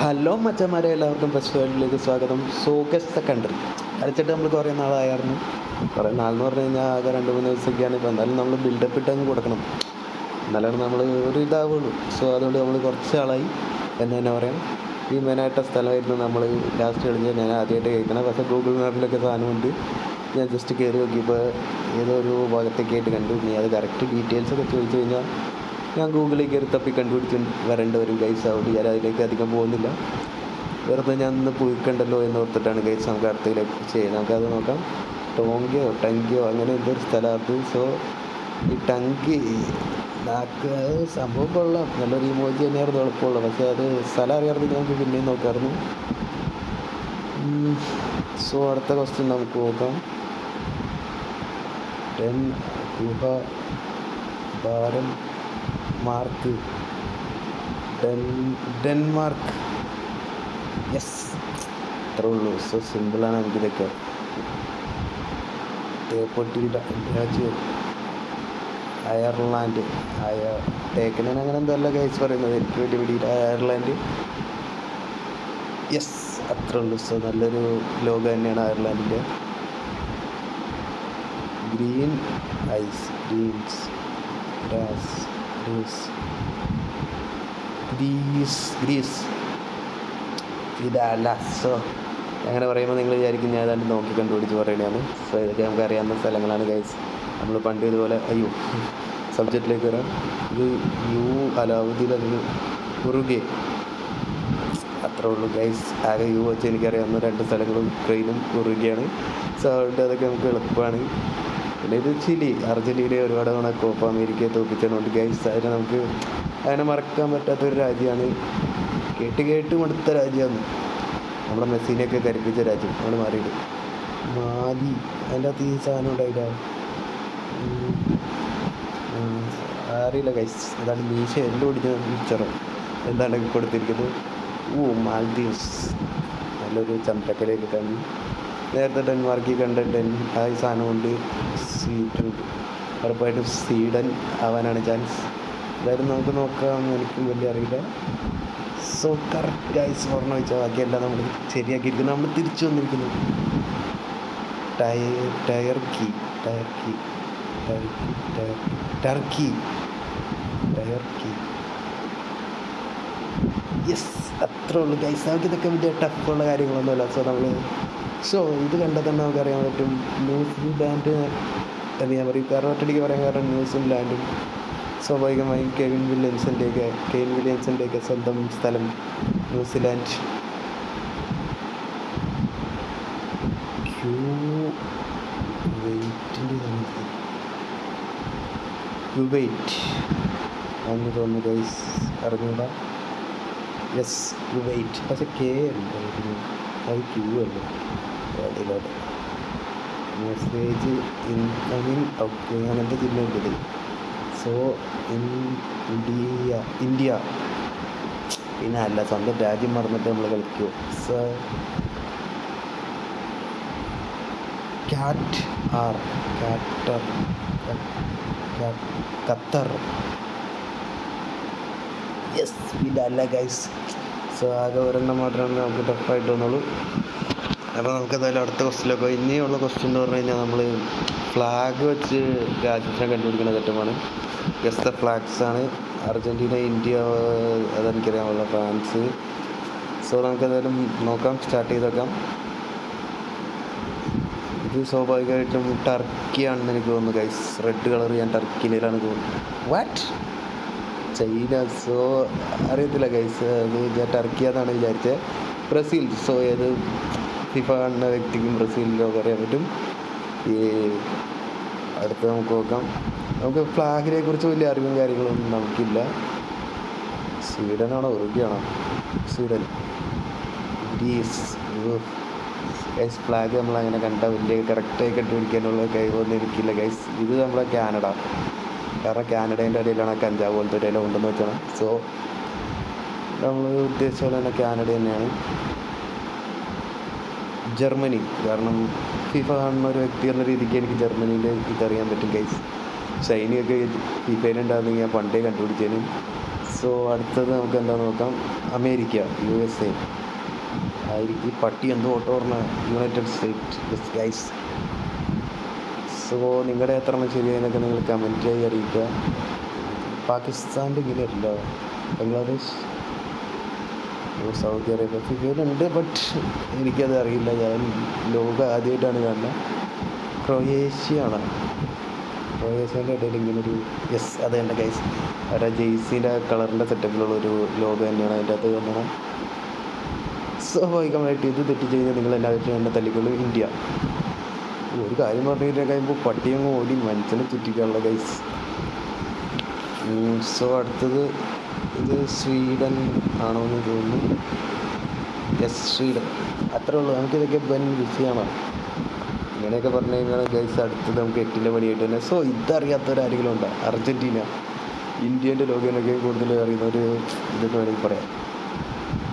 Hello മച്ചന്മാരെ എല്ലാവർക്കും first സ്വാഗതം. സോഗസ് സെക്കൻഡറി അടിച്ചിട്ട് നമ്മൾ കുറേ നാളായിരുന്നു കുറേ നാളെന്ന് പറഞ്ഞു കഴിഞ്ഞാൽ ആകെ രണ്ട് മൂന്ന് ദിവസമൊക്കെയാണ് ഇപ്പോൾ എന്തായാലും നമ്മൾ ബിൽഡപ്പ് ഇട്ട് അങ്ങ് കൊടുക്കണം. എന്നാലാണ് നമ്മൾ ഒരു ഇതാവുള്ളൂ. സോ അതുകൊണ്ട് നമ്മൾ കുറച്ച് ആളായി എന്ന് തന്നെ പറയാം. ഈ മെയിനായിട്ട സ്ഥലമായിരുന്നു നമ്മൾ ലാസ്റ്റ് കളിച്ച് ഞാൻ ആദ്യമായിട്ട് കേൾക്കണം. പക്ഷേ ഗൂഗിൾ മാപ്പിലൊക്കെ സാധനമുണ്ട്. ഞാൻ ജസ്റ്റ് കയറി നോക്കിയപ്പോൾ ഏതോ ഒരു ഭാഗത്തൊക്കെ ആയിട്ട് കണ്ടു. ഇനി അത് കറക്റ്റ് ഡീറ്റെയിൽസ് ഒക്കെ ചോദിച്ചു കഴിഞ്ഞാൽ ഞാൻ ഗൂഗിളിൽ കയറി തപ്പി കണ്ടുപിടിച്ച് വരേണ്ട ഒരു ഗൈസ് ആവുകൊണ്ട് ഞാൻ അതിലേക്ക് അധികം പോകുന്നില്ല. വെറുതെ ഞാൻ ഇന്ന് പോയിക്കണ്ടല്ലോ എന്ന് ഓർത്തിട്ടാണ് ഗൈസ് നമുക്ക് അടുത്തതിലേക്ക് ചെയ്യുന്നത്. നമുക്കത് നോക്കാം. ടോങ്കിയോ ടങ്കിയോ അങ്ങനെ എന്തൊരു സ്ഥലമാണ് സോ ഈ ടങ്കി നാക്ക് സംഭവം കൊള്ളാം. നല്ലൊരു ഇമോജി തന്നെയായിരുന്നു എളുപ്പമുള്ളത്. പക്ഷേ അത് സ്ഥലം അറിയാറുണ്ട് നമുക്ക് പിന്നെയും നോക്കാമായിരുന്നു സോ അടുത്ത ക്വസ്റ്റ്യൻ നമുക്ക് നോക്കാം. ടെൻ ഗുഹ ഭാരം മാർക്ക്. Denmark yes. അത്രേ ഉള്ളൂ. സോ സിമ്പിളാണ് നമുക്കിതൊക്കെ തേപ്പൊട്ടിയുടെ രാജ്യം. അയർലാൻഡ്. അയ ടേക്കനാണ് അങ്ങനെ എന്തല്ല കേസ് പറയുന്നത്. എനിക്ക് വേണ്ടി പിടിയിട്ട് അയർലാൻഡ്. യെസ് അത്രേ ഉള്ളൂ. സോ നല്ലൊരു ലോകം തന്നെയാണ് അയർലാൻഡിന്റെ. Green ice greens grass Greece Greece Greece ഇതല്ല സോ അങ്ങനെ പറയുമ്പോൾ നിങ്ങൾ വിചാരിക്കും ഞാൻ ഏതാണ്ട് നോക്കി കണ്ടുപിടിച്ച് പറയണതാണ്. സോ ഇതൊക്കെ നമുക്ക് അറിയാവുന്ന സ്ഥലങ്ങളാണ് ഗൈസ് നമ്മൾ പണ്ട് ഇതുപോലെ അയ്യോ സബ്ജക്റ്റിലേക്ക് വരാം. ഇത് യു അലാവുദ്ദീൻ അതിന് ഉറുഗെ അത്രേ ഉള്ളൂ ഗൈസ് ആകെ യു വെച്ച് എനിക്കറിയാവുന്ന രണ്ട് സ്ഥലങ്ങളും ഉക്രൈനും ഉറുഗയാണ് സോ അതുകൊണ്ട് അതൊക്കെ നമുക്ക് എളുപ്പമാണ്. പിന്നെ ഇത് ചിലി അർജന്റീനയെ ഒരുപാട് തവണ കോപ്പ അമേരിക്കയെ തോപ്പിച്ചതുകൊണ്ട് ഗൈസ് അതിനെ നമുക്ക് അതിനെ മറക്കാൻ പറ്റാത്തൊരു രാജ്യമാണ്. കേട്ട് കേട്ട് മടുത്ത രാജ്യമാണ്. നമ്മുടെ മെസ്സിനെയൊക്കെ കരിപ്പിച്ച രാജ്യം. നമ്മൾ മാറിയിട്ട് മാലി അതിന്റെ അകത്ത് ഈ സാധനം ഉണ്ടായില്ല. അറിയില്ല ഗൈസ് അതാണ് മീശ എല്ലാം ഓടിച്ച പിക്ചറും എന്താണ് കൊടുത്തിരിക്കുന്നത്? ഓ മാൽദീവ്സ്. നല്ലൊരു ചന്ദ്രക്കലയൊക്കെ കണ്ടു. നേരത്തെ ഡെൻമാർക്കിൽ കണ്ട ഡെൻ ആ ഈ സാധനം കൊണ്ട് സ്വീറ്റ് ഉറപ്പായിട്ടും സ്വീഡൻ ആവാനാണ് ചാൻസ്. എന്തായാലും നമുക്ക് നോക്കാം. എനിക്കും വലിയ അറിയില്ല സോ കറക്റ്റ് ഗൈസ് ഓർമ്മ വെച്ചാൽ ബാക്കിയെല്ലാം നമ്മൾ ശരിയാക്കിയിരിക്കുന്നു നമ്മൾ തിരിച്ചു വന്നിരിക്കുന്നു. Tyre tyre key tyre key tyre key tyre Turkey tyre key yes അത്രേ ഉള്ളൂ ഗൈസ് നമുക്ക് ഇതൊക്കെ വലിയ ടഫുള്ള കാര്യങ്ങളൊന്നുമല്ല. സോ നമ്മൾ സോ ഇത് കണ്ടാൽ തന്നെ നമുക്കറിയാൻ പറ്റും ന്യൂസിലാൻഡ് എന്ന് ഞാൻ പറയും. കാരണം പറയാൻ കാരണം ന്യൂസിലാൻഡും സ്വാഭാവികമായും കെവിൻ വില്യംസിന്റെയൊക്കെ കെവിൻ വില്യംസിന്റെയൊക്കെ സ്വന്തം സ്ഥലം ന്യൂസിലാൻഡ്. കുവൈറ്റ് അങ്ങനെ തോന്നുന്നു ഗൈസ് അറിഞ്ഞൂടാ? യെസ് കുവൈറ്റ് പക്ഷെ കെ ഉണ്ട് അത് ക്യൂ അല്ലേ? അതിലോട്ട് മെസ്സേജ് ഇൻകമിങ് ഓക്കെ അങ്ങനത്തെ ചിഹ്നം ഇതിൽ സോ ഇന്ത്യ ഇന്ത്യ പിന്നെ അല്ല സ്വന്തം രാജ്യം മറന്നിട്ട് നമ്മൾ കളിക്കുമോ so cat are cater Qatar yes അല്ല ഗൈസ് സോ ആകെ ഒരെണ്ണം മാത്രമേ നമുക്ക് ടഫായിട്ട് വന്നുള്ളൂ. അപ്പോൾ നമുക്ക് എന്തായാലും അടുത്ത ക്വസ്റ്റിലൊക്കെ ഇനിയുള്ള ക്വസ്റ്റ്യൻ എന്ന് പറഞ്ഞു കഴിഞ്ഞാൽ നമ്മൾ ഫ്ലാഗ് വെച്ച് രാജ്യത്തിനെ കണ്ടുപിടിക്കുന്ന ഘട്ടമാണ്. ഗസ് ദ ഫ്ലാഗ്സ് ആണ്. അർജന്റീന ഇന്ത്യ അതെനിക്കറിയാമുള്ള ഫ്രാൻസ്. സോ നമുക്ക് എന്തായാലും നോക്കാം സ്റ്റാർട്ട് ചെയ്തേക്കാം ഇത് സ്വാഭാവികമായിട്ടും ടർക്കിയാണെന്ന് എനിക്ക് തോന്നുന്നു ഗൈസ് റെഡ് കളർ ഞാൻ ടർക്കിയിലാണ് തോന്നുന്നു വാറ്റ് ചൈന. സോ അറിയത്തില്ല ഗൈസ് അത് ഞാൻ ടർക്കിയാന്നാണ് വിചാരിച്ചത് ബ്രസീൽ. സോ ഏത് ഫിഫ കാണുന്ന വ്യക്തിക്കും ബ്രസീലിലൊക്കെ അറിയാൻ പറ്റും. ഈ അടുത്ത് നമുക്ക് നോക്കാം. നമുക്ക് ഫ്ലാഗിനെ കുറിച്ച് വലിയ അറിവും കാര്യങ്ങളൊന്നും നമുക്കില്ല. സ്വീഡനാണോ? ഉറുഗിയാണോ സ്വീഡൻ. ഗ്രീസ്. ഗൈസ് ഫ്ലാഗ് നമ്മൾ അങ്ങനെ കണ്ട വലിയ കറക്റ്റായി കണ്ടുപിടിക്കാനുള്ള കഴിവൊന്നും എനിക്കില്ല ഗൈസ് ഇത് നമ്മളെ കാനഡ. കാരണം കാനഡേന്റെ ഇടയിലാണ് ആ കഞ്ചാവ് പോലത്തെ ഇല ഉണ്ടെന്ന് വെച്ചാൽ സോ നമ്മൾ ഉദ്ദേശിച്ച പോലെ തന്നെ കാനഡ തന്നെയാണ്. ജർമ്മനി. കാരണം ഫിഫ കാണുന്ന ഒരു വ്യക്തി എന്ന രീതിക്ക് എനിക്ക് ജർമ്മനിയിലെ ഇതറിയാൻ പറ്റും ഗൈസ് ചൈനയൊക്കെ ഫിഫയിലുണ്ടായിരുന്നെങ്കിൽ ഞാൻ പണ്ടേ കണ്ടുപിടിച്ചേനും. സോ അടുത്തത് നമുക്ക് എന്താ നോക്കാം? അമേരിക്ക യു എസ് എ ആയിരിക്കും പട്ടി എന്തോ ഓട്ടോ പറഞ്ഞ യുണൈറ്റഡ് സ്റ്റേറ്റ് ഗൈസ് സോ നിങ്ങളുടെ എത്ര എണ്ണം ശരിയായെന്നൊക്കെ നിങ്ങൾ കമന്റായി അറിയിക്കുക. പാകിസ്ഥാന്റെ ഇങ്ങനെയല്ല ബംഗ്ലാദേശ്? സൗദി അറേബ്യ ഫിഫയിലുണ്ട് ബട്ട് എനിക്കത് അറിയില്ല. ഞാൻ ലോക ആദ്യമായിട്ടാണ് കാണുന്നത്. ക്രൊയേഷ്യയാണ്. ക്രൊയേഷ്യന്റെ ഇടയിൽ ഇങ്ങനെ ഒരു യെസ് അത് തന്നെ ഗൈസ് അവരുടെ ജെയ്സിന്റെ കളറിന്റെ സെറ്റപ്പിലുള്ള ഒരു ലോഗോ തന്നെയാണ് അതിന്റെ അകത്ത് കാണുന്നത് സ്വാഭാവികമായിട്ട് ഇത് തെറ്റിച്ച് കഴിഞ്ഞാൽ നിങ്ങൾ എല്ലാവരും എന്നെ തല്ലിക്കൊള്ളു. ഇന്ത്യ. ഒരു കാര്യം പറഞ്ഞു കഴിഞ്ഞാൽ കഴിയുമ്പോൾ പട്ടിയങ്ങ് ഓടി മനുഷ്യനെ ചുറ്റിക്കാനുള്ള ഗൈസ് സോ അടുത്തത് ഇത് സ്വീഡൻ ആണോ എന്ന് തോന്നുന്നു. Yes Sweden. അത്രേ ഉള്ളൂ. നമുക്കിതൊക്കെ ബൻ വിഷയമാണ് ഇങ്ങനെയൊക്കെ പറഞ്ഞു കഴിഞ്ഞാൽ ഗൈസ് അടുത്ത് നമുക്ക് എട്ടിന്റെ പണിയായിട്ട് തന്നെ. സോ ഇതറിയാത്തവരാരെങ്കിലും ഉണ്ടോ? അർജന്റീന ഇന്ത്യന്റെ ലോകനൊക്കെ കൂടുതൽ അറിയുന്ന ഒരു ഇതൊക്കെ വേണമെങ്കിൽ പറയാം.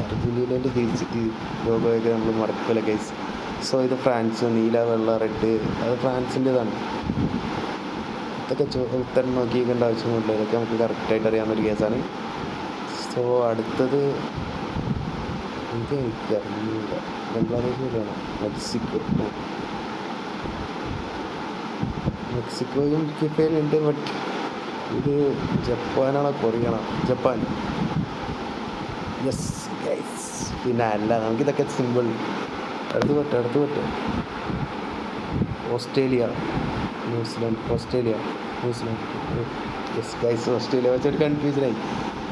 അർജന്റീനേന്റെ തിരിച്ച് ലോകമൊക്കെ നമ്മൾ മറക്കില്ല ഗൈസ് സോ ഇത് ഫ്രാൻസ് നീല വെള്ള റെഡ് അത് ഫ്രാൻസിന്റെതാണ്. ഇതൊക്കെ ഉത്തരം നോക്കിയേക്കേണ്ട ആവശ്യമൊന്നുമില്ല ഇതൊക്കെ നമുക്ക് കറക്റ്റായിട്ട് അറിയാവുന്ന ഒരു കേസാണ് സോ അടുത്തത് എനിക്ക് അറിയില്ല ബംഗ്ലാദേശിലാണ്. മെക്സിക്കോ. മെക്സിക്കോയും മെക്സിക്കോയും ഫിഫയിലുണ്ട് ബട്ട് ഇത് ജപ്പാനാണോ കൊറിയാണോ ജപ്പാൻ. യെസ് ഗൈസ് പിന്നെ അല്ല നമുക്കിതൊക്കെ സിമ്പിൾ. അടുത്ത് പറ്റും അടുത്ത് പറ്റും Australia. New Zealand. Australia. New Zealand. Yes guys Australia. വെച്ചൊരു കൺഫ്യൂഷനായി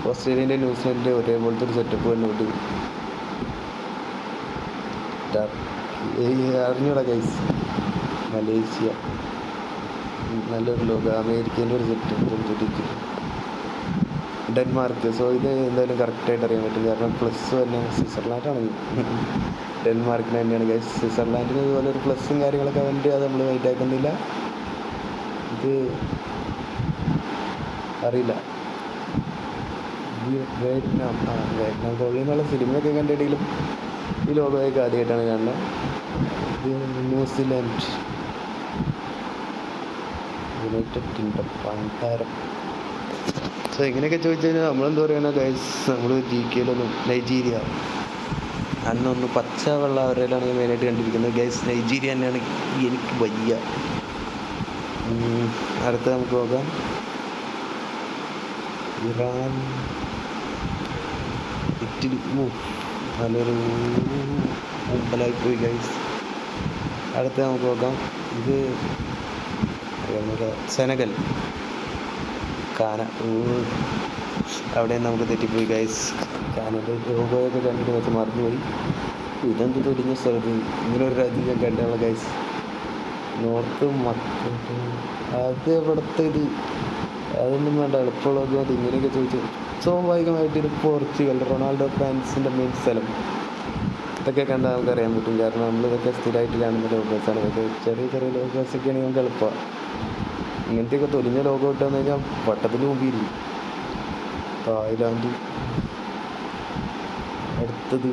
ഓസ്ട്രേലിയന്റെ ന്യൂസിലൻഡിന്റെ ഒരേപോലത്തെ ഒരു സെറ്റപ്പ് വന്നുകൊണ്ട് അറിഞ്ഞൂടാ ഗൈസ് മലേഷ്യ. നല്ലൊരു ലോക അമേരിക്കേന്റെ ഒരു സെറ്റ് ഡെൻമാർക്ക്. സോ ഇത് എന്തായാലും കറക്റ്റായിട്ട് അറിയാൻ പറ്റും. കാരണം പ്ലസ് തന്നെ സ്വിറ്റ്സർലാൻഡാണ്. ഡെൻമാർക്കിന് തന്നെയാണ് ഗൈസ് സ്വിറ്റ്സർലാൻഡിന് ഇതുപോലെ ഒരു പ്ലസ്സും കാര്യങ്ങളൊക്കെ വേണ്ടി അത് നമ്മൾ വൈറ്റാക്കുന്നില്ല ഇത് അറിയില്ല. വി- വിയറ്റ്നാം ആ വിയറ്റ്നാം കോളനി എന്നുള്ള സിനിമയൊക്കെ കണ്ടിട്ടെങ്കിലും ഈ ലോകമൊക്കെ ആദ്യമായിട്ടാണ് കാണുന്നത്. ഇത് ന്യൂസിലാൻഡ്. യുണൈറ്റഡ് കിങ്ഡം പണ്ടാരം സോ ഇങ്ങനെയൊക്കെ ചോദിച്ചു കഴിഞ്ഞാൽ നമ്മളെന്താ പറയുക ഗൈസ് നമ്മൾ ജി കെയിലൊന്നും നൈജീരിയ. അന്നൊന്ന് പച്ച വെള്ള അവരെയാണ് ഞാൻ മെയിനായിട്ട് കണ്ടിരിക്കുന്നത്. ഗൈസ് നൈജീരിയ തന്നെയാണ് എനിക്ക് വയ്യ. അടുത്ത നമുക്ക് നോക്കാം. ഇറാൻ. ഇറ്റലി ഓ നല്ലൊരു മുമ്പലായി ഗൈസ് അടുത്ത നമുക്ക് നോക്കാം. ഇത് സെനഗൽ. കാന. അവിടെ നമുക്ക് തെറ്റിപ്പോയി ഗൈസ് കാനയുടെ രോഗമൊക്കെ കണ്ടിട്ട് മറ്റു മറന്നുപോയി ഇതെന്ത് തൊടിഞ്ഞ സ്ഥലത്ത് ഇങ്ങനെ ഒരു രാജ്യം ഞാൻ കണ്ടുള്ള ഗൈസ് നോർത്ത് മക്ക അത് എവിടുത്തെ ഇത്? അതൊന്നും വേണ്ട എളുപ്പമുള്ളത് അത് ഇങ്ങനെയൊക്കെ ചോദിച്ചു സ്വാഭാവികമായിട്ട് ഇത് പോർച്ചുഗൽ റൊണാൾഡോ ഫാൻസിന്റെ മെയിൻ സ്ഥലം. ഇതൊക്കെ കണ്ടാൽ നമുക്ക് അറിയാൻ പറ്റും. കാരണം നമ്മളിതൊക്കെ സ്ഥിരമായിട്ട് കാണുന്ന ലോഗോസാണ് ഇതൊക്കെ ചെറിയ ചെറിയ ആണെങ്കിൽ നമുക്ക് എളുപ്പമാണ് ഇങ്ങനത്തെയൊക്കെ തൊലിഞ്ഞ ലോഗോ ഇട്ടെന്ന് കഴിഞ്ഞാൽ വട്ടത്തിന് മുമ്പിരിക്കും തായ്ലാൻഡ്. അടുത്തത്.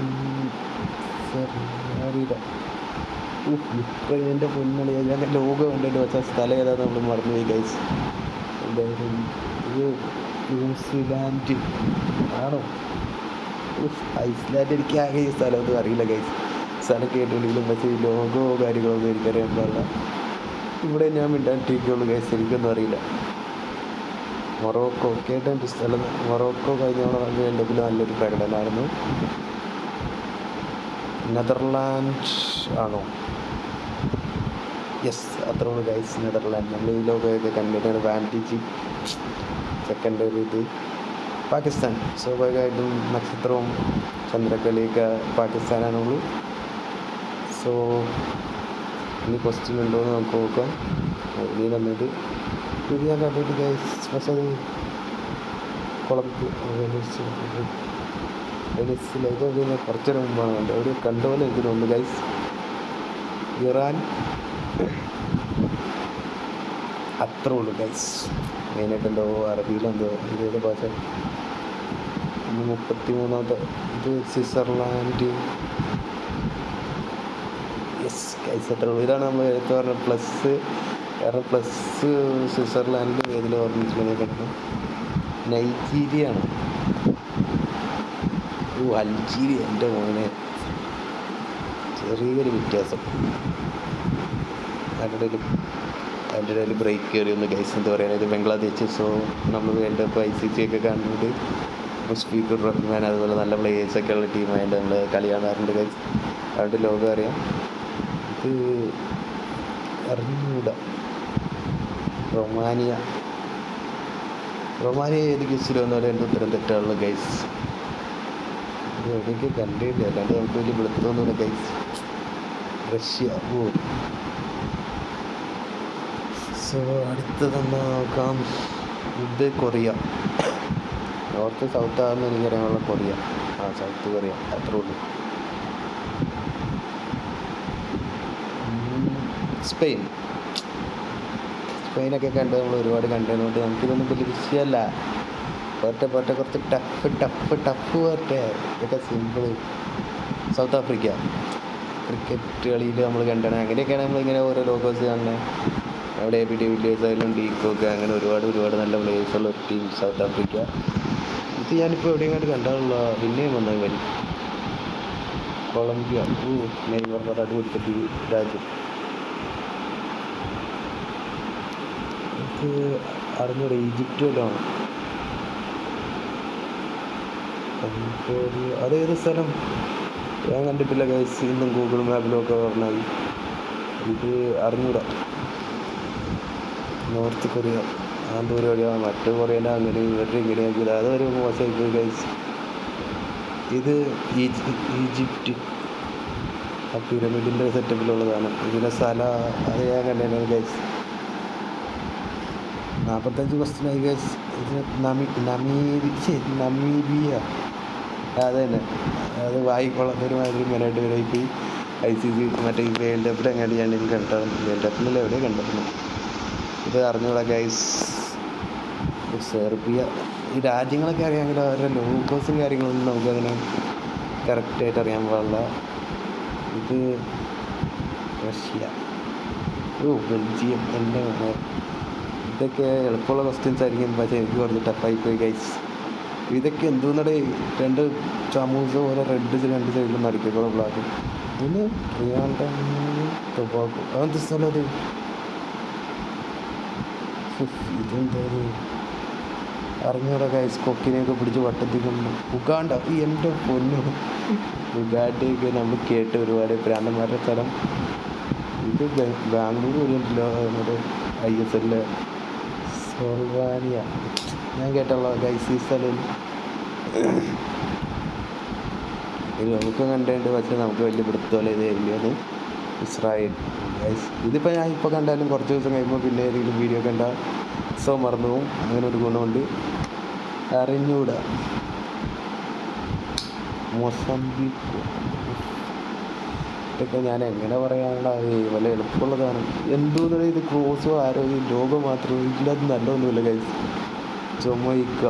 ഉം, അറിയില്ല യുക്രൈന്റെ പൊന്നളി ഞാൻ ലോഗോ കണ്ടിട്ട് വെച്ചാൽ സ്ഥലം ഏതാന്ന് നമ്മൾ മറന്നുപോയി ഗൈസ് എന്തായാലും ഇത് ന്യൂസിലാൻഡ് ആണോ? ഐസ്ലാൻഡ് എനിക്ക് ആകെ ഈ സ്ഥലമൊന്നും അറിയില്ല ഗൈസ് സ്ഥലം കേട്ടിട്ടുണ്ടെങ്കിലും പക്ഷേ ഈ ലോഗോ കാര്യങ്ങളൊന്നും എനിക്കറിയാൻ പാടില്ല. ഇവിടെ ഞാൻ മിണ്ടാണ്ടിരിക്കുള്ളൂ ഗൈസ് എനിക്കൊന്നും അറിയില്ല. മൊറോക്കോ കേട്ട എന്റെ സ്ഥലം മൊറോക്കോ കഴിഞ്ഞ നടന്ന വേൾഡ് നല്ലൊരു പ്രകടനമായിരുന്നു. നെതർലാൻഡ് ആണോ? യെസ് അത്രേ ഉള്ളൂ ഗൈസ് നെതർലാൻഡ്. നമ്മൾ ഈ ലോകമൊക്കെ കണ്ടിട്ടാണ് വാന്റിജി സെക്കൻഡ് ഒരു ഇത്. പാകിസ്ഥാൻ. സ്വാഭാവികമായിട്ടും നക്ഷത്രവും ചന്ദ്രക്കലയൊക്കെ പാകിസ്ഥാനാണുള്ളൂ. സോ ഇനി ക്വസ്റ്റ്യൻ ഉണ്ടോ എന്ന് നമുക്ക് നോക്കാം. ഇനി തന്നിട്ട് ഇത് ഞാൻ കണ്ടിട്ട് ഗൈസ് പക്ഷേ അത് കുളത്ത് വെനിസില ഇതൊക്കെ കുറച്ച് നേരം മുമ്പാണ്. കണ്ടത് ഒരു കണ്ടോലെ എനിക്ക് തോന്നുന്നു ഗൈസ് ഇറാൻ അത്രേ ഉള്ളൂ ഗൈസ് മെയിനായിട്ട് എന്തോ അറബിയിലെന്തോ ഇതേത് ഭാഷ. മുപ്പത്തി മൂന്നാമത്തെ ഇത് സ്വിറ്റ്സർലാൻഡ്. യെസ് ഗൈസ് അത്രേ ഉള്ളൂ. ഇതാണ് നമ്മൾ എടുത്ത് പറഞ്ഞ പ്ലസ് കാരണം പ്ലസ് സ്വിറ്റ്സർലാൻഡിൽ ഏതിൽ ഓർമ്മിച്ചിട്ടുണ്ടെങ്കിൽ നൈജീരിയ ആണ് ഓ അൽജീരിയ എന്റെ മോനെ. ചെറിയൊരു വ്യത്യാസം. അതിന്റെ ഇടയിൽ അതിന്റെ ഇടയിൽ ബ്രേക്ക് കയറി ഒന്ന് ഗൈസ് എന്താ പറയുക ഇത് ബംഗ്ലാദേശ് സോ നമ്മൾ world cup I C C ഒക്കെ കണ്ടിട്ട് ഇപ്പോൾ സ്പീക്കർ റഹ്മാൻ അതുപോലെ നല്ല പ്ലേയേഴ്സൊക്കെ ഉള്ള ടീമായിട്ട് നമ്മൾ കളി കാണാറുണ്ട് ഗൈസ് അതുകൊണ്ട് ലോകം അറിയാം. ഇത് അറിഞ്ഞൂട. റൊമാനിയ. റൊമാനിയ ഏത് ഗസ്റ്റിൽ വന്നാലും എന്റെ ഉത്തരം തെറ്റാണുള്ളൂ ഗൈസ് എവിടെയൊക്കെ കണ്ടില്ല അല്ലാണ്ട് നമുക്ക് വലിയ വെളുത്തൊന്നുമില്ല ഗൈസ് റഷ്യ. ഓ. സോ അടുത്തതെന്ന് നോക്കാം? ഇത് കൊറിയ. നോർത്ത് സൗത്ത് ആണെന്ന് എനിക്കറിയാനുള്ള കൊറിയ. ആ സൗത്ത് കൊറിയ. അത്രേ ഉള്ളൂ. സ്പെയിൻ. സ്പെയിനൊക്കെ കണ്ട് നമ്മൾ ഒരുപാട് കണ്ടതുകൊണ്ട് നമുക്കിതൊന്നും വലിയ വിഷയമല്ല പോട്ടെ പോരട്ടെ കുറച്ച് ടഫ് ടഫ് ടഫ് പോരട്ടെ ഇതൊക്കെ സിമ്പിൾ സൗത്ത് ആഫ്രിക്ക ക്രിക്കറ്റ് കളിയിൽ നമ്മൾ കണ്ടാണ് അങ്ങനെയൊക്കെയാണ് നമ്മളിങ്ങനെ ഓരോ ലോഗോസ് കാണുന്നത് അവിടെ എ ബി ഡി വില്ലേഴ്സ് ആയാലും ഡീക്കോക്ക് അങ്ങനെ ഒരുപാട് ഒരുപാട് നല്ല പ്ലേയേഴ്സ് ഉള്ള ഒരു ടീം സൗത്ത് ആഫ്രിക്ക ഇത് ഞാനിപ്പോൾ എവിടെയെങ്കിലും കണ്ട് കണ്ടാലുള്ള പിന്നെയും വന്നാൽ വരും കൊളംബിയ. ഓ നെയ്മർ പറഞ്ഞാൽ അടിപൊളിച്ച രാജ്യം. എനിക്ക് അറിഞ്ഞൂടെ ഈജിപ്റ്റ് വല്ലതാണ് കംബോഡിയ അതേത് സ്ഥലം ഞാൻ കണ്ടിട്ടില്ല ഗൈസ് ഇന്നും ഗൂഗിൾ മാപ്പിലൊക്കെ പറഞ്ഞാൽ ഇത് അറിഞ്ഞൂടാ. നോർത്ത് കൊറിയ ആന്തൂർ കൊറിയ മറ്റു കൊറിയന്റെ അങ്ങനെ ഇവരുടെ ഇങ്ങനെയാക്കിയത് ഒരു പോയി ഗൈസ് ഇത് ഈജി ഈജിപ്റ്റ് ആ പിരമിഡിന്റെ സെറ്റപ്പിലുള്ളതാണ് ഇതിന്റെ സ്ഥല അത് ഞാൻ കണ്ടതാണ് ഗൈസ് നാൽപ്പത്തഞ്ച് ക്വസ്റ്റ്യനായി ഗൈസ് ഇത് നമി നമീബിയ. അത് തന്നെ അത് ഒരു മാതിരി മെനായിട്ട് വരായി ഐ സി സി മറ്റേ ഈ വേൾഡ് കപ്പിൽ എങ്ങനെയാണ് ഞാൻ എനിക്ക് കണ്ടത് വേൾഡ് കപ്പിലല്ല എവിടെയും കണ്ടിരുന്നു ഇത് അറിഞ്ഞൂടാ ഗൈസ് സെർബിയ ഈ രാജ്യങ്ങളൊക്കെ അറിയാമെങ്കിൽ അവരുടെ ലോഗോസും കാര്യങ്ങളൊന്നും നമുക്കങ്ങനെ കറക്റ്റായിട്ട് അറിയാൻ പാടില്ല. ഇത് റഷ്യ. ഓ ബെൽജിയം. എന്റെ ഇതൊക്കെ എളുപ്പമുള്ള ക്വസ്റ്റ്യൻസ് ആയിരിക്കും. പക്ഷേ എനിക്ക് കുറച്ച് ടഫായി പോയി ഗൈസ് ഇതൊക്കെ എന്തോന്നടേ രണ്ട് ചാമൂസ് ഓരോ റെഡ് രണ്ട് സൈഡിലും നടുക്കുള്ള ബ്ലാക്ക് പിന്നെ ടൊബാക്കോ അതെന്ത് സ്ഥലം അത്? ഇതെന്താ ഇത്? അറിഞ്ഞൂടാ ഗൈസ് കൊക്കിനെയൊക്കെ പിടിച്ച് വട്ടത്തിൽ കൊണ്ട് ഉഗാണ്ട എന്റെ പൊന്നു. ഉഗാണ്ടയൊക്കെ നമ്മൾ കേട്ട് ഒരുപാട് പ്രാന്തന്മാരുടെ സ്ഥലം. ഇത് ബാംഗ്ലൂർ വരുന്നില്ല നമ്മുടെ ഐ എസ് എല്ലിലെ സോൾവാനിയ. ഞാൻ കേട്ടുള്ള ഗൈസ് ഈ സ്ഥലം. ഇത് നമുക്ക് കണ്ടിട്ട് പക്ഷേ നമുക്ക് വലിയ പിടുത്തമല്ല ഇത് ഏരിയത് ഇസ്രായേൽ ഗൈസ് ഇതിപ്പോൾ ഞാൻ ഇപ്പോൾ കണ്ടാലും കുറച്ച് ദിവസം കഴിയുമ്പോൾ പിന്നെ ഏതെങ്കിലും വീഡിയോ കണ്ടാൽ ഉത്സവം മറന്നു പോകും അങ്ങനെ ഒരു ഗുണമുണ്ട്. അറിഞ്ഞൂടാ. മൊസംബിക്ക്. ഇതൊക്കെ ഞാൻ എങ്ങനെ പറയാനുള്ള വല്ല എളുപ്പമുള്ളതാണ്. എന്തോന്നും ഇത് ക്രോസോ ആരോ ഈ മാത്രമോ ഇതിനകത്ത് നല്ലതൊന്നുമില്ല കൈസ് ചുമയിക്ക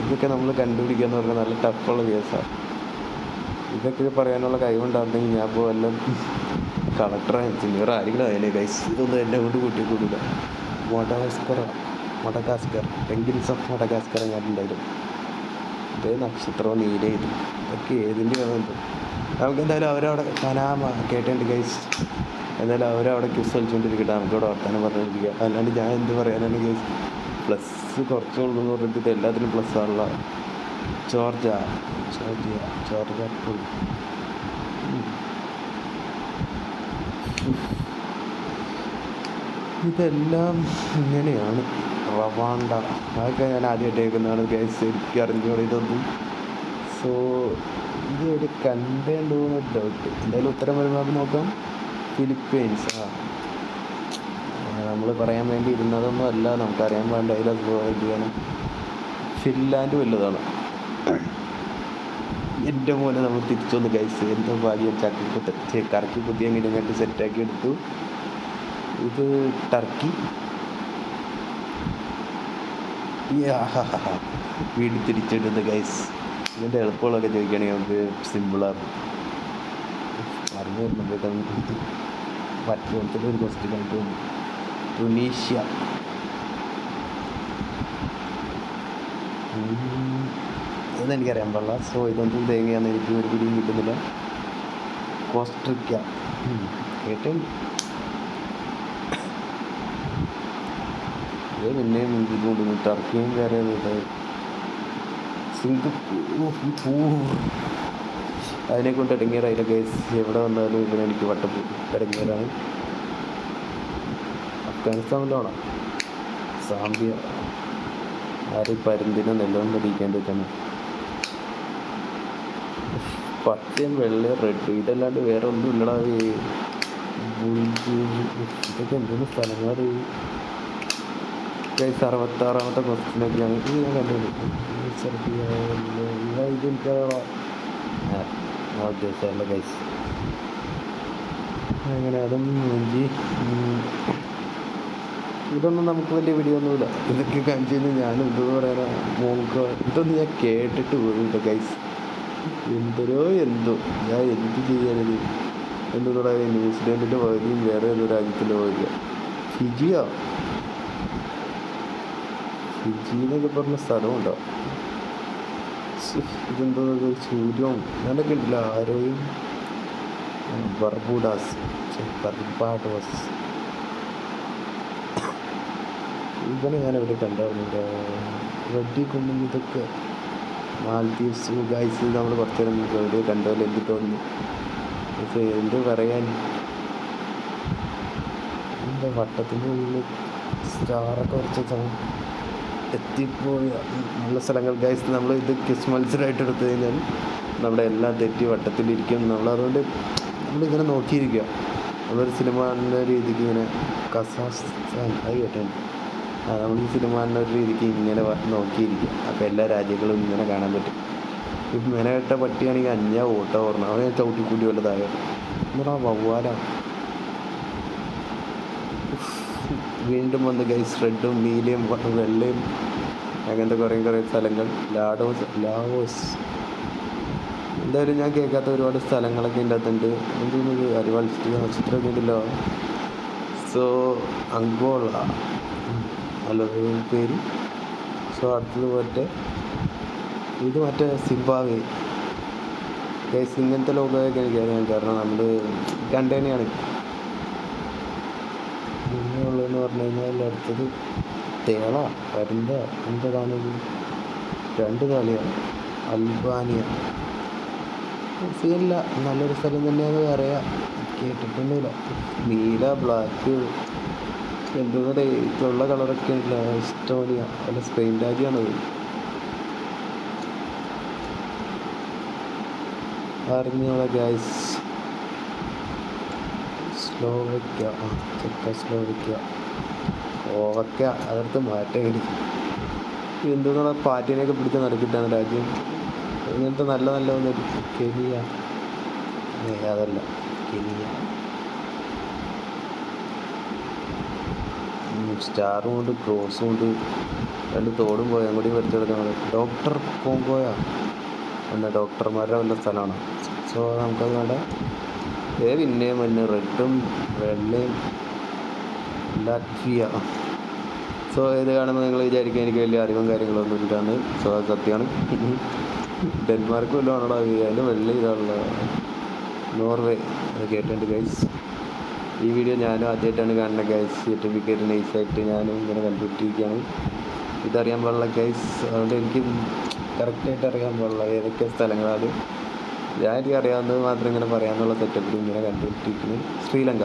ഇതൊക്കെ നമ്മൾ കണ്ടുപിടിക്കുക എന്ന് പറഞ്ഞാൽ നല്ല ടഫുള്ള കേസാണ് ഇതൊക്കെ പറയാനുള്ള കഴിവുണ്ടായിരുന്നെങ്കിൽ ഞാൻ ഇപ്പോൾ വല്ല കളക്ടറായി എഞ്ചിനീയർ ആരെങ്കിലും അതിനെ ഗൈസ് ഇതൊന്നും എന്നെ കൊണ്ട് കൂട്ടി കൂടില്ല മൊഡാസ്കർ മൊഡഗാസ്കർ പെങ്കിൻസ് ഓഫ് മൊഡഗാസ്കർ ഉണ്ടായിരുന്നു. ഇതേ നക്ഷത്രവും നീല ഇത് ഇതൊക്കെ ഏതിന്റെ ആണെന്ന്. നമുക്ക് എന്തായാലും അവരവിടെ കലാമ കേട്ടിട്ടുണ്ട് ഗൈസ് എന്തായാലും അവരവിടെ ക്യൂസ് കളിച്ചുകൊണ്ടിരിക്കട്ടെ നമുക്കിവിടെ വർത്താനം പറഞ്ഞിരിക്കുക അല്ലാണ്ട് ഞാൻ എന്ത് പറയാനാണ് ഗൈസ് പ്ലസ് കുറച്ചുള്ളൂ എന്ന് പറഞ്ഞിട്ട് ഇത് എല്ലാത്തിനും പ്ലസ് ആണല്ലോ. ജോർജ ജോർജിയ ജോർജ ഇതെല്ലാം ഇങ്ങനെയാണ്. റവാണ്ട. അതൊക്കെ ഞാൻ ആദ്യമായിട്ട് കേൾക്കുന്നതാണ് ഗൈസ് എനിക്ക് അറിഞ്ഞുകൊണ്ട് ഇതൊന്നും. സോ ഇത് ഒരു കണ്ടേണ്ടോ ഡൗട്ട് എന്തായാലും ഉത്തരം വരുമ്പോൾ നോക്കാം. ഫിലിപ്പീൻസ് നമ്മൾ പറയാൻ വേണ്ടി ഇരുന്നതൊന്നും അല്ല. നമുക്കറിയാൻ വേണ്ട അതിൽ ചെയ്യാനും ഫിൻലാൻഡ് വല്ലതാണ് എന്റെ മോനെ നമ്മൾ തിരിച്ചൊന്ന് കഴിച്ച് എന്തോ ഭാഗ്യം ചക്കി കുത്തി കറക്കി കുത്തി അങ്ങനെ കണ്ട് സെറ്റാക്കി എടുത്തു. ഇത് ടർക്കി. വീട് തിരിച്ചെടുത്ത് ഗൈസ് ഇതിന്റെ എളുപ്പമുള്ളതൊക്കെ ചോദിക്കുകയാണെങ്കിൽ നമുക്ക് സിമ്പിളാണ് അറിഞ്ഞു വരുന്നുണ്ട് മറ്റേ ഒരു ക്വസ്റ്റ്യൻ ആയിട്ട് തോന്നി ഇതൊന്നും എനിക്കറിയാൻ പാടില്ല സോ ഇതൊന്നും തേങ്ങയാന്ന് എനിക്ക് ഒരു പിടിയും കിട്ടുന്നില്ല. കോസ്ട്രിക്ക. ഉം, കേട്ടുണ്ട് ഇത് പിന്നെയും ഇതുകൊണ്ട് ടർക്കിയും കയറിയത് സിംഗപ്പൂർ. അതിനെ കൊണ്ട് ഇടങ്ങിയറായില്ല ഗൈസ് എവിടെ വന്നാലും ഇവിടെ എനിക്ക് വട്ടപ്പ് ഇടങ്ങിയറാണ് അഫ്ഗാനിസ്ഥാനിലാണോ സാമ്പിയ ആര് പരുന്തിനെ നെല്ലം പഠിക്കേണ്ടി തന്നെ പച്ചയും വെള്ളയും റെഡ് ഇതല്ലാണ്ട് വേറെ ഒന്നും ഇല്ലടാ. ഇതൊക്കെ എന്തെങ്കിലും സ്ഥലങ്ങൾ അറുപത്താറാമത്തെ ക്വസ്റ്റിനൊക്കെയാണ് ഇത് ഞാൻ കണ്ടുപിടിക്കും ഇത് അങ്ങനെ അതും ഉം. ഇതൊന്നും നമുക്ക് വലിയ വീഡിയോ ഒന്നുമില്ല ഇതൊക്കെ കാണിച്ചു ഞാൻ എന്തോ പറയാനാ മോൾക്ക് ഇതൊന്നും ഞാൻ കേട്ടിട്ട് പോയില്ല ഗൈസ് എന്തോരോ എന്തോ ഞാൻ എന്ത് ചെയ്യാനത് പറയാ ന്യൂസിലാൻഡിന്റെ പകുതിയും വേറെ ഏതോ രാജ്യത്തിന്റെ പകുതിയ. ഫിജിയോ? ഫിജി എന്നൊക്കെ പറഞ്ഞ സ്ഥലമുണ്ടോ? ഇതെന്തോ സൂര്യവും ഞാനൊക്കെ ഉണ്ടല്ലോ ആരോയും ബർബുഡാസ്. ബർബാഡോസ്. ഇവനെ ഞാൻ എവിടെ കണ്ടായിരുന്നില്ല റെഡ്ഡി കൊണ്ടും ഇതൊക്കെ മാൽദീവ്സ് ഗൈസ് നമ്മൾ കുറച്ച് നേരം എവിടെ കണ്ടോലെ എനിക്ക് തോന്നുന്നു. പക്ഷേ എന്ത് പറയാൻ? എന്താ വട്ടത്തിന്റെ ഉള്ളിൽ സ്റ്റാറൊക്കെ കുറച്ച് എത്തിപ്പോയ നല്ല സ്ഥലങ്ങൾ. ഗൈസ് നമ്മൾ ഇത് കിസ് മത്സരമായിട്ട് എടുത്തു കഴിഞ്ഞാൽ നമ്മുടെ എല്ലാം തെറ്റി വട്ടത്തിലിരിക്കും. നമ്മൾ അതുകൊണ്ട് നമ്മളിങ്ങനെ നോക്കിയിരിക്കുക. നമ്മളൊരു സിനിമ എന്ന രീതിക്ക് ഇങ്ങനെ കസാഖ്സ്ഥാൻ ആയി കേട്ടുണ്ട് ആ നമുക്ക് ഈ സിനിമ എന്ന ഒരു രീതിക്ക് ഇങ്ങനെ നോക്കിയിരിക്കും. അപ്പോൾ എല്ലാ രാജ്യങ്ങളും ഇങ്ങനെ കാണാൻ പറ്റും. ഇപ്പം മെനകെട്ട പട്ടിയാണെങ്കിൽ അഞ്ഞ ഓട്ട ഓർണം അവനെ ചവിട്ടിക്കൂട്ടി വല്ലതായ എന്നാ വവ്വാലാണ് വീണ്ടും വന്ന് ഗൈസ് റെഡും നീലയും വെള്ളയും അങ്ങനത്തെ കുറേ കുറേ സ്ഥലങ്ങൾ. ലാഡോസ് ലാവോസ്. എന്തായാലും ഞാൻ കേൾക്കാത്ത ഒരുപാട് സ്ഥലങ്ങളൊക്കെ ഇതിന്റെ അകത്തുണ്ട്. എന്തെങ്കിലും അരിവാൾ ചിത്ര കണ്ടില്ലോ സോ അങ്കോള. ഒരു പേര്. സോ അടുത്തത് മറ്റേ ഇത് മറ്റേ സിംബാവേ. കേസ് ഇങ്ങനത്തെ ലോകമൊക്കെ എനിക്കറിയാം. കാരണം നമ്മൾ കണ്ടേനെയാണ് പിന്നെ ഉള്ളതെന്ന് പറഞ്ഞു കഴിഞ്ഞാൽ അടുത്തത് തേള പരുന്ത എന്തതാണ് രണ്ട് കളിയാണ് അൽബാനിയ. സീനില്ല. നല്ലൊരു സ്ഥലം തന്നെയാണ് പറയാം. കേട്ടിട്ടൊന്നുമില്ല. നീല ബ്ലാക്ക് എന്താ ഇപ്പോഴുള്ള കളറൊക്കെ ഇല്ല? എസ്റ്റോണിയ അല്ല സ്പെയിൻ രാജ്യമാണത് അറിഞ്ഞോളെ ഗൈസ് സ്ലോവക്യ ചെക്ക സ്ലോവക്യ. ഓവക്ക അതെടുത്ത് മാറ്റേണ്ടി എന്തെന്നുള്ള പാറ്റിനെയൊക്കെ പിടിച്ച് നടക്കിട്ടാണ് രാജ്യം? ഇങ്ങനത്തെ നല്ല നല്ല ഒന്ന് കെനിയ. അതല്ല. കെനിയ. സ്റ്റാറും കൊണ്ട് ക്രോസും ഉണ്ട് രണ്ട് തോടും പോയാൽ കൂടി കൊടുക്കാൻ ഡോക്ടർ കോമ്പോയാ എന്ന ഡോക്ടർമാരുടെ വല്ല സ്ഥലമാണ്. സോ നമുക്കത് വേണ്ട ഏ പിന്നെ റെഡും വെള്ളയും ലാറ്റ്വിയ സോ ഇത് കാണുമ്പോൾ നിങ്ങൾ വിചാരിക്കും എനിക്ക് വലിയ അറിവും കാര്യങ്ങളൊന്നും ഇല്ലാന്ന്. സോ അത് സത്യമാണ്. ഡെൻമാർക്ക് വല്ലതും ആണോടാ? അതിന്റെ വെള്ളി ഇതാണല്ലോ. നോർവേ. അത് കേട്ടിട്ടുണ്ട് ഗൈസ് ഈ വീഡിയോ ഞാനും ആദ്യമായിട്ടാണ് കാണുന്നത് ഗൈസ് സർട്ടിഫിക്കറ്റ് നൈസായിട്ട് ഞാനും ഇങ്ങനെ കണ്ടുപിടിച്ചിരിക്കുകയാണ്. ഇതറിയാൻ പാടില്ല ഗൈസ് അതുകൊണ്ട് എനിക്ക് കറക്റ്റായിട്ട് അറിയാൻ പാടില്ല ഏതൊക്കെ സ്ഥലങ്ങളാണ്. ഞാൻ എനിക്ക് അറിയാവുന്നത് മാത്രം ഇങ്ങനെ പറയാമെന്നുള്ള സെറ്റപ്പിൽ ഇങ്ങനെ കണ്ടുപിടിച്ചിരിക്കുന്നത് ശ്രീലങ്ക.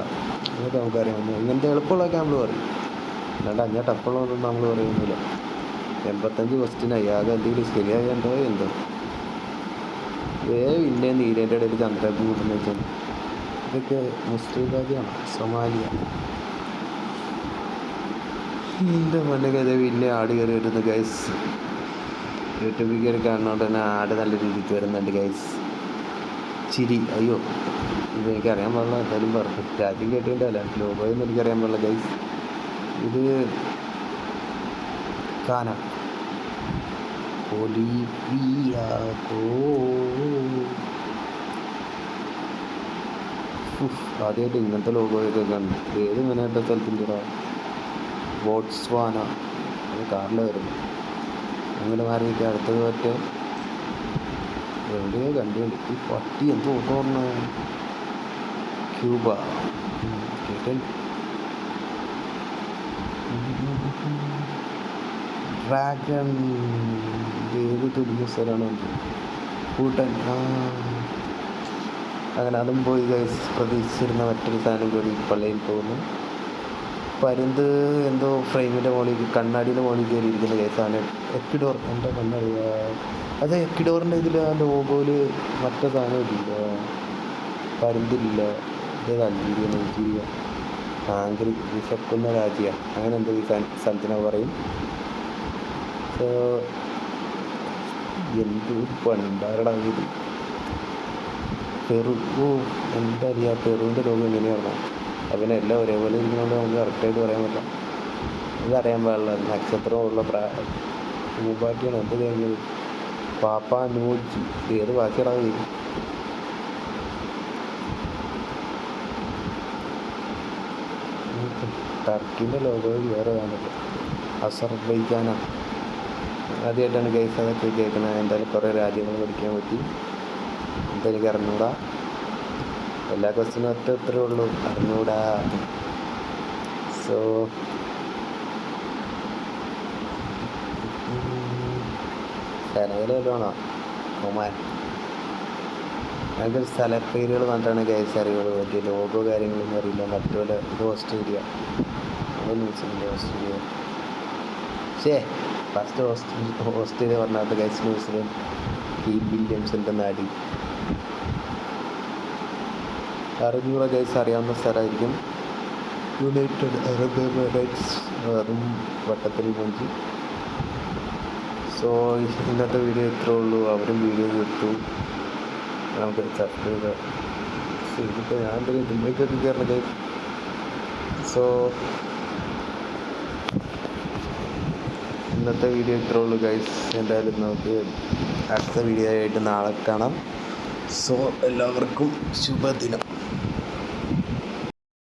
അതൊക്കെ നമുക്കറിയാവുന്നു ഇങ്ങനത്തെ എളുപ്പമുള്ളതൊക്കെ നമ്മൾ പറയും. അല്ലാണ്ട് അങ്ങനെ ടഫുള്ളതൊന്നും നമ്മൾ പറയുന്നില്ല. എൺപത്തഞ്ച് ക്വസ്റ്റിനായി ആകെ എന്തെങ്കിലും ശരിയായണ്ടോ എന്തോ ഏ പിന്നെ നീരേന്റെ ഇടയിൽ കൂടുന്ന വെച്ചാൽ ഇതൊക്കെ മുസ്ലിം രാജ്യമാണ് സൊമാലിയ. എന്റെ അതേ വലിയ ആട് കയറി വരുന്നു ഗൈസ് യൂട്യൂബിൽ കയറി കാണുന്നതുകൊണ്ട് തന്നെ ആട് നല്ല രീതിക്ക് വരുന്നുണ്ട് ഗൈസ് ചിരി അയ്യോ ഇത് എനിക്കറിയാൻ പാടില്ല എന്തായാലും പറഞ്ഞു രാജ്യം കേട്ടിട്ടല്ല ലോകമൊന്നും എനിക്കറിയാൻ പാടില്ല ഗൈസ് ഇത് കാന. ബൊളീവിയ ഓ ആദ്യമായിട്ട് ഇങ്ങനത്തെ ലോഗോയൊക്കെ കണ്ടു. ഏത് മെനപ്പെട്ട ബോട്ട്സ് ബോട്സ്വാന. അത് കാറിൽ വരുന്നു അങ്ങനെ മാറി അടുത്തത് മറ്റേ എവിടെയോ കണ്ടു ഈ പട്ടി എന്തോ ഓർമ്മ ക്യൂബ. ഡ്രാഗൺ. ഏത് തുടങ്ങിയ സ്ഥലമാണ് കൂട്ടൻ ആ. അങ്ങനെ അതും പോയി ഗൈസ് പ്രതീക്ഷിച്ചിരുന്ന മറ്റൊരു സാധനം കൂടി പള്ളിയിൽ പോകുന്നു. പരുന്ത് എന്തോ ഫ്രെയിമിന്റെ മുകളിൽ കണ്ണാടിയുടെ മുകളിൽ കയറിയിരിക്കുന്ന കേസാണ് എക്കിഡോർ എന്റെ കണ്ണാടി? അത് എക്കിഡോറിന്റെ ഇതിൽ ആ ലോഗോയിൽ മറ്റേ സാധനം ഇല്ല പരുന്തില്ല. ഇത് അൽജീരിയ നൈജീരിയ ആംഗ്രി വിശക്കുന്ന രാജ്യ. അങ്ങനെ എന്തോ ഈ സ്ഥലത്തിനെ പറയും. സോ എന്ത് പണ്ടാരടാ ഇത്. പെറു ഓ എന്താ അറിയാ പെറുവിന്റെ ലോകം എങ്ങനെയായിരുന്നു അവനെ എല്ലാം ഒരേപോലെ ഇരിക്കുന്നതുകൊണ്ട് നമുക്ക് കറക്റ്റായിട്ട് പറയാൻ പറ്റില്ല. ഇതറിയാൻ പാടില്ല. നക്ഷത്രമുള്ള പ്രാ മൂപ്പാറ്റിയാണ് എന്ത് കഴിഞ്ഞത്? പാപ്പ നൂജി ഏത് ഇത് ടർക്കിന്റെ ലോകം വേറെ കാണുന്നത് അസർബൈജാനാണ്. ആദ്യമായിട്ടാണ് ഗൈസ് അതൊക്കെ കേൾക്കുന്നത് എന്തായാലും കുറേ രാജ്യങ്ങൾ പഠിക്കാൻ പറ്റി. എന്തെനിക്ക് അറിഞ്ഞൂടാ. എല്ലാ ക്വസ്റ്റിനും ഒറ്റ ഉത്തരവേ ഉള്ളൂ. അറിഞ്ഞൂടാ. സോ സെനഗൽ വല്ലതാണോ ഒമാൻ ഞങ്ങൾക്ക് സ്ഥലപ്പേരുകൾ പറഞ്ഞിട്ടാണ് കേസ് അറിയുള്ളൂ. വലിയ ലോഗോ കാര്യങ്ങളൊന്നും അറിയില്ല. മറ്റുപോലെ ഇത് ഓസ്ട്രേലിയ ഓസ്ട്രേലിയ ശേ ഫസ്റ്റ് ഓസ്ട്രേലിയ ഓസ്ട്രേലിയ പറഞ്ഞാൽ ഗൈസ് ന്യൂസിലൻഡ് ഈ വില്യംസിന്റെ നാടി. അറിഞ്ഞൂടെ ഗൈസ് അറിയാവുന്ന സ്ഥലമായിരിക്കും. യുണൈറ്റഡ് അറബ് എമിറേറ്റ്സ് അതും വട്ടത്തിൽ മഞ്ചി. സോ ഇന്നത്തെ വീഡിയോ ഇത്രേ ഉള്ളൂ. അവരും വീഡിയോ കിട്ടു നമുക്ക് സബ്സ്ക്രൈബ് ഇതിപ്പോൾ ഞാൻ എന്തെങ്കിലും ഡിമേറ്റ് കയറണം ഗൈസ് സോ ഇന്നത്തെ വീഡിയോ ഇത്രേ ഉള്ളൂ ഗൈസ് എന്തായാലും നമുക്ക് അടുത്ത വീഡിയോ ആയിട്ട് നാളെ കാണാം. സോ എല്ലാവർക്കും ശുഭദിനം.